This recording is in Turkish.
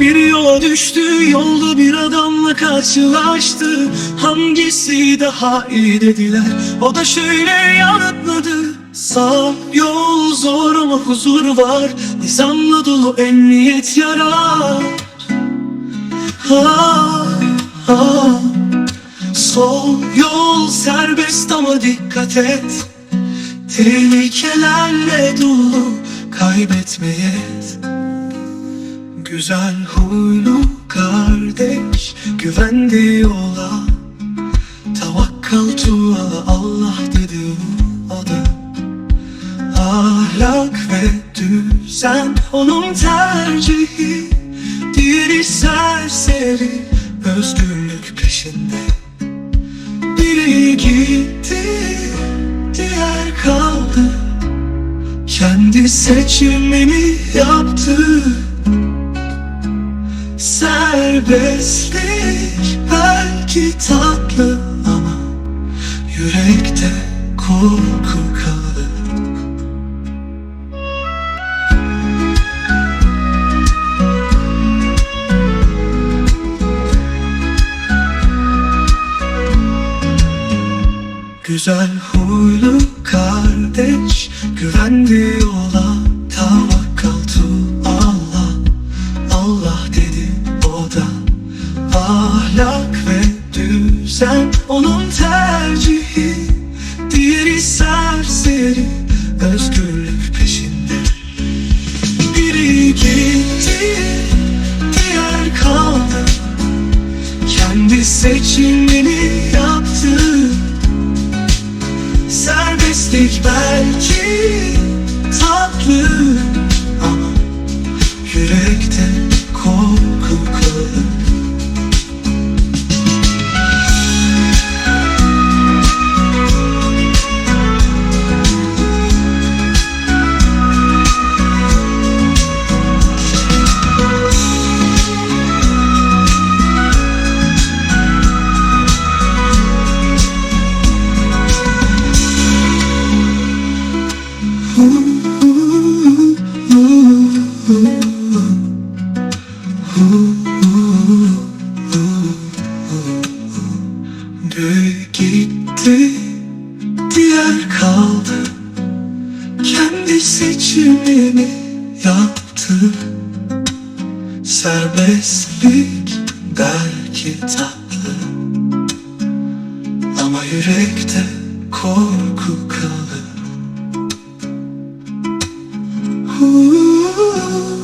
Bir yola düştü yolda bir adamla karşılaştı. Hangisi daha iyi dediler O da şöyle yanıtladı. Sağ yol zor ama huzur var Nizamla dolu emniyet yarar ha, ha. Sol yol serbest ama dikkat et. Tehlikelerle dolu kaybetmeye Güzel huylu kardeş güvendi yola. Tavakkal tuğa Allah dedi da Ahlak ve düzen onun tercihi. Diğeri serseri özgürlük peşinde. Biri gitti diğer kaldı. Kendi seçimini yaptı Serbestlik belki tatlı ama Yürekte korku kalır. Güzel huylu kardeş güvendi yola Tavakkal tu Allah Allah dedi düzen onun tercihi Diğeri serseri özgürlük peşinde. Biri gitti diğer kaldı. Kendi seçimini yaptı. Serbestlik belki Biri gitti, diğer Kendi seçimini yaptı. Serbestlik belki tatlı. Ama yürekte korku kalır Ooh.